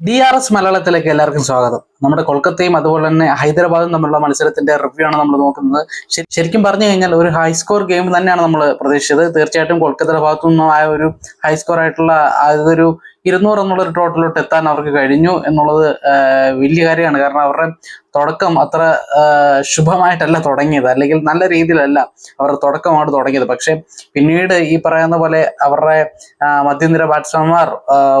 D R S മലയാളത്തിലേക്ക് എല്ലാവർക്കും സ്വാഗതം. നമ്മുടെ കൊൽക്കത്തയും അതുപോലെ തന്നെ ഹൈദരാബാദും തമ്മിലുള്ള മത്സരത്തിന്റെ റിവ്യൂ ആണ് നമ്മൾ നോക്കുന്നത്. ശരിക്കും പറഞ്ഞു കഴിഞ്ഞാൽ ഒരു ഹൈ സ്കോർ ഗെയിം തന്നെയാണ് നമ്മൾ പ്രതീക്ഷിച്ചത്. തീർച്ചയായിട്ടും കൊൽക്കത്തയുടെ ഭാഗത്തു നിന്നും ആയ ഒരു ഹൈ സ്കോർ ആയിട്ടുള്ള അതൊരു ഇരുന്നൂറ് എന്നുള്ള ഒരു ടോട്ടലോട്ട് എത്താൻ അവർക്ക് കഴിഞ്ഞു എന്നുള്ളത് വലിയ കാര്യമാണ്. കാരണം അവരുടെ തുടക്കം അത്ര ശുഭമായിട്ടല്ല തുടങ്ങിയത്. അല്ലെങ്കിൽ നല്ല രീതിയിലല്ല അവരുടെ തുടക്കമാണ് തുടങ്ങിയത്. പക്ഷേ പിന്നീട് ഈ പറയുന്ന പോലെ അവരുടെ മധ്യനിര ബാറ്റ്സ്മാൻമാർ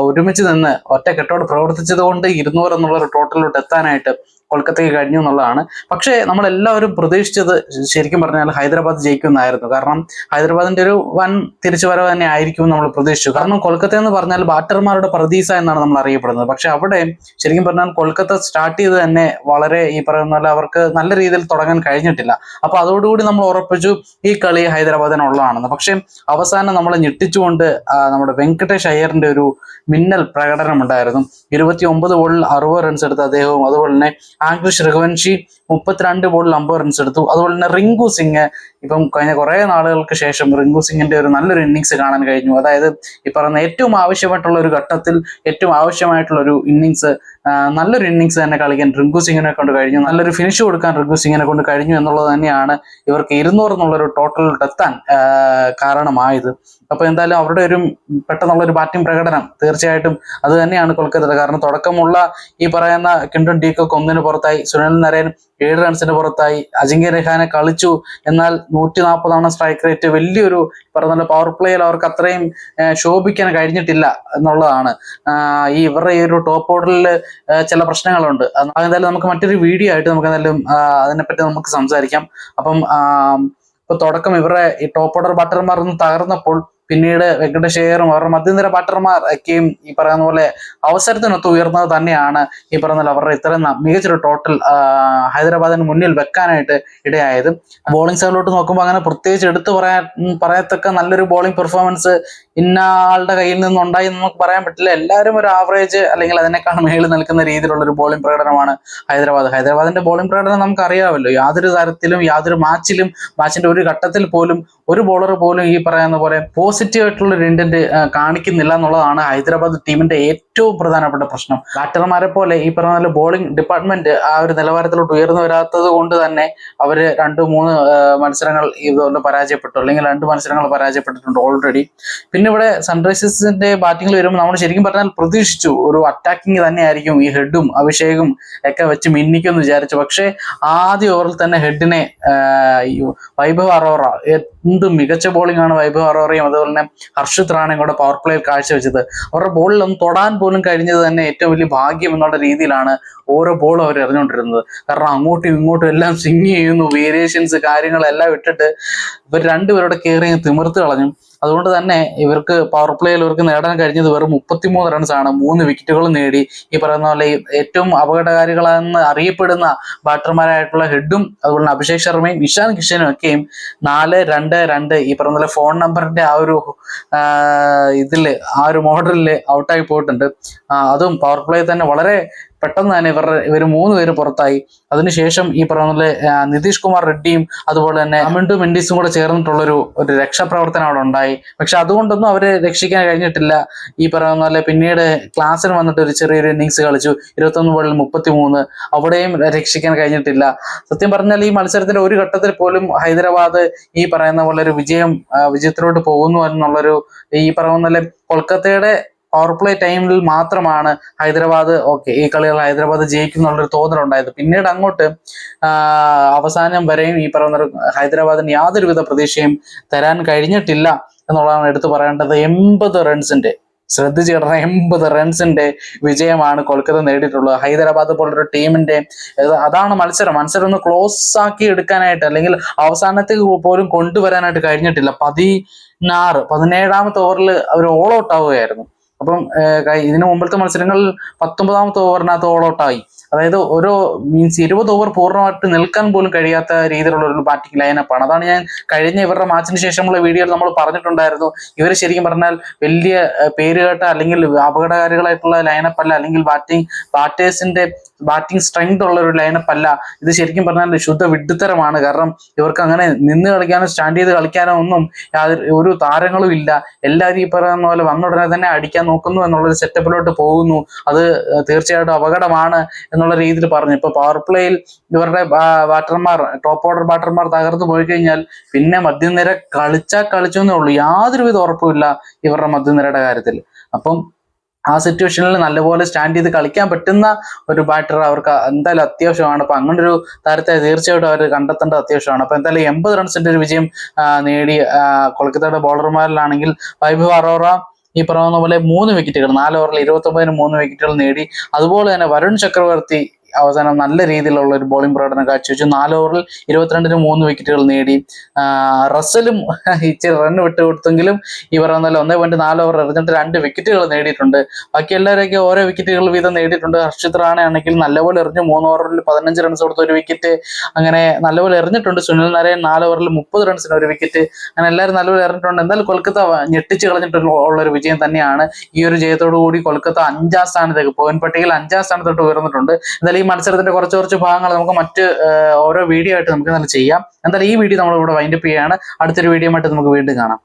ഒരുമിച്ച് നിന്ന് ഒറ്റക്കെട്ടോട് പ്രവർത്തിച്ചത് കൊണ്ട് ഇരുന്നൂറ് എന്നുള്ള ഒരു ടോട്ടലിലോട്ട് എത്താനായിട്ട് കൊൽക്കത്തയ്ക്ക് കഴിഞ്ഞു എന്നുള്ളതാണ്. പക്ഷേ നമ്മളെല്ലാവരും പ്രതീക്ഷിച്ചത് ശരിക്കും പറഞ്ഞാൽ ഹൈദരാബാദ് ജയിക്കുമെന്നായിരുന്നു. കാരണം ഹൈദരാബാദിന്റെ ഒരു വൻ തിരിച്ചുവരവ് തന്നെ ആയിരിക്കും നമ്മൾ പ്രതീക്ഷിച്ചു. കാരണം കൊൽക്കത്ത എന്ന് പറഞ്ഞാൽ ബാറ്റർമാരുടെ പ്രതീസ എന്നാണ് നമ്മൾ അറിയപ്പെടുന്നത്. പക്ഷെ അവിടെ ശരിക്കും പറഞ്ഞാൽ കൊൽക്കത്ത സ്റ്റാർട്ട് ചെയ്ത് തന്നെ വളരെ ഈ പറയുന്ന പോലെ അവർക്ക് നല്ല രീതിയിൽ തുടങ്ങാൻ കഴിഞ്ഞിട്ടില്ല. അപ്പൊ അതോടുകൂടി നമ്മൾ ഉറപ്പിച്ചു ഈ കളി ഹൈദരാബാദിനുള്ളതാണെന്ന്. പക്ഷേ അവസാനം നമ്മളെ ഞെട്ടിച്ചുകൊണ്ട് നമ്മുടെ വെങ്കടേഷ് അയ്യറിന്റെ ഒരു മിന്നൽ പ്രകടനം ഉണ്ടായിരുന്നു ഇരുപത്തി ഒമ്പത് ബോളിൽ അറുപത് റൺസ് എടുത്ത അദ്ദേഹവും അതുപോലെ തന്നെ ആംഗ്ലിഷ് രഘുവൻഷി മുപ്പത്തിരണ്ട് ബോളിൽ അമ്പത് റൺസ് എടുത്തു. അതുപോലെ തന്നെ റിങ്കു സിംഗ് ഇപ്പം കഴിഞ്ഞ കുറേ നാളുകൾക്ക് ശേഷം റിങ്കു സിംഗിന്റെ ഒരു നല്ലൊരു ഇന്നിങ്സ് കാണാൻ കഴിഞ്ഞു. അതായത് ഈ പറയുന്ന ഏറ്റവും ആവശ്യമായിട്ടുള്ള ഒരു ഘട്ടത്തിൽ ഏറ്റവും ആവശ്യമായിട്ടുള്ള ഒരു ഇന്നിങ്സ് നല്ലൊരു ഇന്നിങ്സ് തന്നെ കളിക്കാൻ റിങ്കു സിംഗിനെ കൊണ്ട് കഴിഞ്ഞു. നല്ലൊരു ഫിനിഷ് കൊടുക്കാൻ റിങ്കു സിംഗിനെ കൊണ്ട് കഴിഞ്ഞു എന്നുള്ളത് തന്നെയാണ് ഇവർക്ക് ഇരുന്നൂറ് ടോട്ടലിലോട്ട് എത്താൻ കാരണമായത്. അപ്പൊ എന്തായാലും അവരുടെ ഒരു പെട്ടെന്നുള്ള ഒരു ബാറ്റിംഗ് പ്രകടനം തീർച്ചയായിട്ടും അത് തന്നെയാണ് കൊൽക്കത്തയുടെ. കാരണം തുടക്കമുള്ള ഈ പറയുന്ന കിണ്ടൻ ഡീക്കൊക്കെ ഒന്നിന് പുറത്തായി. സുനിൽ നരേൻ ഏഴ് റൺസിന് പുറത്തായി. അജിങ്ക്യ രഹാനെ കളിച്ചു. എന്നാൽ നൂറ്റി നാൽപ്പതാണ് സ്ട്രൈക്ക് റേറ്റ് വലിയൊരു പറഞ്ഞ പവർ പ്ലേയിൽ അവർക്ക് അത്രയും ശോഭിക്കാൻ കഴിഞ്ഞിട്ടില്ല എന്നുള്ളതാണ്. ഈ ഇവരുടെ ഈ ഒരു ടോപ്പ് ഓർഡറിൽ ചില പ്രശ്നങ്ങളുണ്ട്. എന്തായാലും നമുക്ക് മറ്റൊരു വീഡിയോ ആയിട്ട് നമുക്ക് എന്തായാലും അതിനെപ്പറ്റി നമുക്ക് സംസാരിക്കാം. അപ്പം ഇപ്പൊ തുടക്കം ഇവരുടെ ഈ ടോപ്പ് ഓർഡർ ബട്ടർമാർ ഒന്ന് തകർന്നപ്പോൾ പിന്നീട് വെങ്കടശേഖരും അവരുടെ മധ്യനിര ബാറ്റർമാർ ഒക്കെയും ഈ പറയുന്ന പോലെ അവസരത്തിനൊത്ത് ഉയർന്നത് തന്നെയാണ് ഈ പറഞ്ഞ അവരുടെ ഇത്രയും മികച്ചൊരു ടോട്ടൽ ഹൈദരാബാദിന് മുന്നിൽ വെക്കാനായിട്ട് ഇടയായത്. ബോളിംഗ് സൈഡിലോട്ട് നോക്കുമ്പോൾ അങ്ങനെ പ്രത്യേകിച്ച് എടുത്തു പറയാൻ പറയത്തക്ക നല്ലൊരു ബോളിംഗ് പെർഫോമൻസ് ഇന്ന ആളുടെ കയ്യിൽ നിന്നുണ്ടായി നമുക്ക് പറയാൻ പറ്റില്ല. എല്ലാവരും ഒരു ആവറേജ് അല്ലെങ്കിൽ അതിനേക്കാൾ മേളിൽ നിൽക്കുന്ന രീതിയിലുള്ള ഒരു ബോളിംഗ് പ്രകടനമാണ് ഹൈദരാബാദ്. ഹൈദരാബാദിന്റെ ബോളിംഗ് പ്രകടനം നമുക്ക് അറിയാമല്ലോ യാതൊരു തരത്തിലും യാതൊരു മാച്ചിലും മാച്ചിന്റെ ഒരു ഘട്ടത്തിൽ പോലും ഒരു ബോളർ പോലും ഈ പറയുന്ന പോലെ പോസിറ്റീവ് ആയിട്ടുള്ള ഒരു ഇന്റന്റ് കാണിക്കുന്നില്ല എന്നുള്ളതാണ് ഹൈദരാബാദ് ടീമിന്റെ ഏറ്റവും പ്രധാനപ്പെട്ട പ്രശ്നം. ബാറ്റർമാരെ പോലെ ഈ പറഞ്ഞ പോലെ ബോളിംഗ് ഡിപ്പാർട്ട്മെന്റ് ആ ഒരു നിലവാരത്തിലോട്ട് ഉയർന്നു വരാത്തത് കൊണ്ട് തന്നെ അവർ രണ്ട് മൂന്ന് മത്സരങ്ങൾ മത്സരങ്ങൾ ഇതുപോലെ പരാജയപ്പെട്ടു. അല്ലെങ്കിൽ രണ്ട് മത്സരങ്ങൾ പരാജയപ്പെട്ടിട്ടുണ്ട് ഓൾറെഡി പിന്നെ ഇവിടെ സൺറൈസേഴ്സിന്റെ ബാറ്റിംഗിൽ വരുമ്പോൾ നമ്മൾ ശരിക്കും പറഞ്ഞാൽ പ്രതീക്ഷിച്ചു. ഒരു അറ്റാക്കിംഗ് തന്നെയായിരിക്കും ഈ ഹെഡും അഭിഷേകും ഒക്കെ വെച്ച് മിന്നിക്കുമെന്ന് വിചാരിച്ചു. പക്ഷേ ആദ്യ ഓവറിൽ തന്നെ ഹെഡിനെ വൈഭവ് അറോറ എന്ത് മികച്ച ബോളിംഗ് ആണ് വൈഭവ് അറോറയും അതുപോലെ തന്നെ ഹർഷിത് റാണയും കൂടെ പവർ പ്ലേയിൽ കാഴ്ചവെച്ചത്. അവരുടെ ബോളിൽ ഒന്ന് തൊടാൻ പോലും കഴിഞ്ഞത് തന്നെ ഏറ്റവും വലിയ ഭാഗ്യം എന്നുള്ള രീതിയിലാണ് ഓരോ ബോളും അവർ എറിഞ്ഞുകൊണ്ടിരുന്നത്. കാരണം അങ്ങോട്ടും ഇങ്ങോട്ടും എല്ലാം സ്വിങ് ചെയ്യുന്നു വേരിയേഷൻസ് കാര്യങ്ങളെല്ലാം ഇട്ടിട്ട് ഇവർ രണ്ടുപേരുടെ കെയറിങ് തിമിർത്ത് കളഞ്ഞു. അതുകൊണ്ട് തന്നെ ഇവർക്ക് പവർ പ്ലേയിൽ ഇവർക്ക് നേടാൻ കഴിഞ്ഞത് വെറും മുപ്പത്തിമൂന്ന് റൺസ് ആണ്. മൂന്ന് വിക്കറ്റുകൾ നേടി. ഈ പറയുന്ന പോലെ ഏറ്റവും അപകടകാരികളെന്ന് അറിയപ്പെടുന്ന ബാറ്റർമാരായിട്ടുള്ള ഹെഡും അതുപോലെ അഭിഷേക് ശർമ്മയും ഇഷാൻ കിഷനും ഒക്കെയും നാല് രണ്ട് രണ്ട് ഈ പറയുന്ന പോലെ ഫോൺ നമ്പറിന്റെ ആ ഒരു ഇതിൽ ആ ഒരു മോഡലിൽ ഔട്ടായി പോയിട്ടുണ്ട്. അതും പവർ പ്ലേ തന്നെ വളരെ പെട്ടെന്ന് തന്നെ ഇവരുടെ ഇവർ മൂന്ന് പേര് പുറത്തായി. അതിനുശേഷം ഈ പറഞ്ഞ നിതീഷ് കുമാർ റെഡ്ഡിയും അതുപോലെ തന്നെ അമിൻഡു മെൻഡീസും കൂടെ ചേർന്നിട്ടുള്ളൊരു ഒരു രക്ഷാപ്രവർത്തനം അവിടെ ഉണ്ടായി. പക്ഷെ അതുകൊണ്ടൊന്നും അവരെ രക്ഷിക്കാൻ കഴിഞ്ഞിട്ടില്ല. ഈ പറയുന്ന പിന്നീട് ക്ലാസ്സിന് വന്നിട്ട് ഒരു ചെറിയൊരു ഇന്നിങ്സ് കളിച്ചു. ഇരുപത്തൊന്ന് ബോളിൽ മുപ്പത്തി മൂന്ന് അവിടെയും രക്ഷിക്കാൻ കഴിഞ്ഞിട്ടില്ല. സത്യം പറഞ്ഞാൽ ഈ മത്സരത്തിന്റെ ഒരു ഘട്ടത്തിൽ പോലും ഹൈദരാബാദ് ഈ പറയുന്ന പോലെ ഒരു വിജയം വിജയത്തിലോട്ട് പോകുന്നു എന്നുള്ളൊരു ഈ പറയുന്ന കൊൽക്കത്തയുടെ പവർ പ്ലേ ടൈമിൽ മാത്രമാണ് ഹൈദരാബാദ് ഓക്കെ ഈ കളികൾ ഹൈദരാബാദ് ജയിക്കും എന്നുള്ളൊരു തോന്നലുണ്ടായത്. പിന്നീട് അങ്ങോട്ട് അവസാനം വരെയും ഈ പറയുന്ന ഹൈദരാബാദിന് യാതൊരുവിധ പ്രതീക്ഷയും തരാൻ കഴിഞ്ഞിട്ടില്ല എന്നുള്ളതാണ് എടുത്തു പറയേണ്ടത്. എൺപത് റൺസിന്റെ ശ്രദ്ധിച്ചു കിടന്ന എൺപത് റൺസിന്റെ വിജയമാണ് കൊൽക്കത്ത നേടിയിട്ടുള്ളത്. ഹൈദരാബാദ് പോലൊരു ടീമിന്റെ അതാണ് മത്സരം. മത്സരം ഒന്ന് ക്ലോസ് ആക്കി എടുക്കാനായിട്ട് അല്ലെങ്കിൽ അവസാനത്തേക്ക് പോലും കൊണ്ടുവരാനായിട്ട് കഴിഞ്ഞിട്ടില്ല. പതിനാറ് പതിനേഴാമത്തെ ഓവറിൽ അവർ ഓൾ ഔട്ട് ആവുകയായിരുന്നു. അപ്പം ഇതിനു മുമ്പത്തെ മത്സരങ്ങൾ പത്തൊമ്പതാമത്തെ ഓവറിനകത്ത് ഓൾ ഔട്ടായി അതായത് ഓരോ മീൻസ് ഇരുപത് ഓവർ പൂർണമായിട്ട് നിൽക്കാൻ പോലും കഴിയാത്ത രീതിയിലുള്ള ഒരു ബാറ്റിംഗ് ലൈനപ്പാണ് അതാണ് ഞാൻ കഴിഞ്ഞ ഇവരുടെ മാച്ചിന് ശേഷമുള്ള വീഡിയോയിൽ നമ്മൾ പറഞ്ഞിട്ടുണ്ടായിരുന്നു. ഇവർ ശരിക്കും പറഞ്ഞാൽ വലിയ പേരുകേട്ട അല്ലെങ്കിൽ അപകടകാരികളായിട്ടുള്ള ലൈനപ്പ് അല്ല അല്ലെങ്കിൽ ബാറ്റിംഗ് ബാറ്റേഴ്സിന്റെ ബാറ്റിംഗ് സ്ട്രെങ്ത് ഉള്ള ഒരു ലൈനപ്പ് അല്ല. ഇത് ശരിക്കും പറഞ്ഞാൽ ശുദ്ധ വിഡ്ഢിത്തരമാണ്. കാരണം ഇവർക്ക് അങ്ങനെ നിന്ന് കളിക്കാനോ സ്റ്റാൻഡ് ചെയ്ത് കളിക്കാനോ ഒന്നും ഒരു താരങ്ങളും ഇല്ല. എല്ലാവരും ഈ പറയുന്ന പോലെ വന്നുടനെ തന്നെ അടിക്കാൻ നോക്കുന്നു എന്നുള്ളൊരു സെറ്റപ്പിലോട്ട് പോകുന്നു. അത് തീർച്ചയായിട്ടും അപകടമാണ് എന്നുള്ള രീതിയിൽ പറഞ്ഞു. ഇപ്പൊ പവർ പ്ലേയിൽ ഇവരുടെ ബാറ്റർമാർ ടോപ്പ് ഓർഡർ ബാറ്റർമാർ തകർന്നു പോയി കഴിഞ്ഞാൽ പിന്നെ മധ്യനിര കളിച്ചാൽ കളിച്ചു എന്നേ ഉള്ളൂ. യാതൊരുവിധ ഉറപ്പുമില്ല ഇവരുടെ മധ്യനിരയുടെ കാര്യത്തിൽ. അപ്പം ആ സിറ്റുവേഷനിൽ നല്ലപോലെ സ്റ്റാൻഡ് ചെയ്ത് കളിക്കാൻ പറ്റുന്ന ഒരു ബാറ്റർ അവർക്ക് എന്തായാലും അത്യാവശ്യമാണ്. അപ്പൊ അങ്ങനെ ഒരു താരത്തെ തീർച്ചയായിട്ടും അവർ കണ്ടെത്തേണ്ടത് അത്യാവശ്യമാണ്. അപ്പൊ എന്തായാലും എൺപത് റൺസിന്റെ ഒരു വിജയം നേടി കൊൽക്കത്തയുടെ ബോളർമാരിലാണെങ്കിൽ വൈഭവ് അറോറ ഈ പറയുന്ന പോലെ മൂന്ന് വിക്കറ്റുകൾ നാല് ഓവറിൽ ഇരുപത്തി ഒമ്പതിന് മൂന്ന് വിക്കറ്റുകൾ നേടി. അതുപോലെ തന്നെ വരുൺ ചക്രവർത്തി അവസാനം നല്ല രീതിയിലുള്ള ഒരു ബോളിംഗ് പ്രകടനം കാഴ്ചവെച്ചു. നാല് ഓവറിൽ ഇരുപത്തിരണ്ടിന് മൂന്ന് വിക്കറ്റുകൾ നേടി. റസലും ഇച്ചിരി റൺ വിട്ടുകൊടുത്തെങ്കിലും ഈ എന്നാലും ഒന്നേ പോയിന്റ് നാല് ഓവർ എറിഞ്ഞിട്ട് രണ്ട് വിക്കറ്റുകൾ നേടിയിട്ടുണ്ട്. ബാക്കി എല്ലാവരെയൊക്കെ ഓരോ വിക്കറ്റുകൾ വീതം നേടിയിട്ടുണ്ട്. ഹർഷിത് റാണ ആണെങ്കിൽ നല്ലപോലെ എറിഞ്ഞു. മൂന്ന് ഓവറിൽ പതിനഞ്ച് റൺസ് കൊടുത്ത ഒരു വിക്കറ്റ് അങ്ങനെ നല്ലപോലെ എറിഞ്ഞിട്ടുണ്ട് സുനിൽ നാരായൺ. നാല് ഓവറിൽ മുപ്പത് റൺസിന് ഒരു വിക്കറ്റ് അങ്ങനെ എല്ലാവരും നല്ലപോലെ എറിഞ്ഞിട്ടുണ്ട്. എന്തായാലും കൊൽക്കത്ത ഞെട്ടിച്ച് കളഞ്ഞിട്ടുള്ള ഒരു വിജയം തന്നെയാണ് ഈ ഒരു ജയത്തോടു കൂടി കൊൽക്കത്ത അഞ്ചാം സ്ഥാനത്തേക്ക്. പോയിന്റ് പട്ടികയിൽ അഞ്ചാം സ്ഥാനത്തോട്ട് ഉയർന്നിട്ടുണ്ട്. ഈ മത്സരത്തിന്റെ കുറച്ച് കുറച്ച് ഭാഗങ്ങൾ നമുക്ക് മറ്റ് ഓരോ വീഡിയോ ആയിട്ട് നമുക്ക് നല്ല ചെയ്യാം. എന്തായാലും ഈ വീഡിയോ നമ്മൾ ഇവിടെ വൈൻഡപ്പ് ചെയ്യാണ് അടുത്തൊരു വീഡിയോ ആയിട്ട് നമുക്ക് വീണ്ടും കാണാം.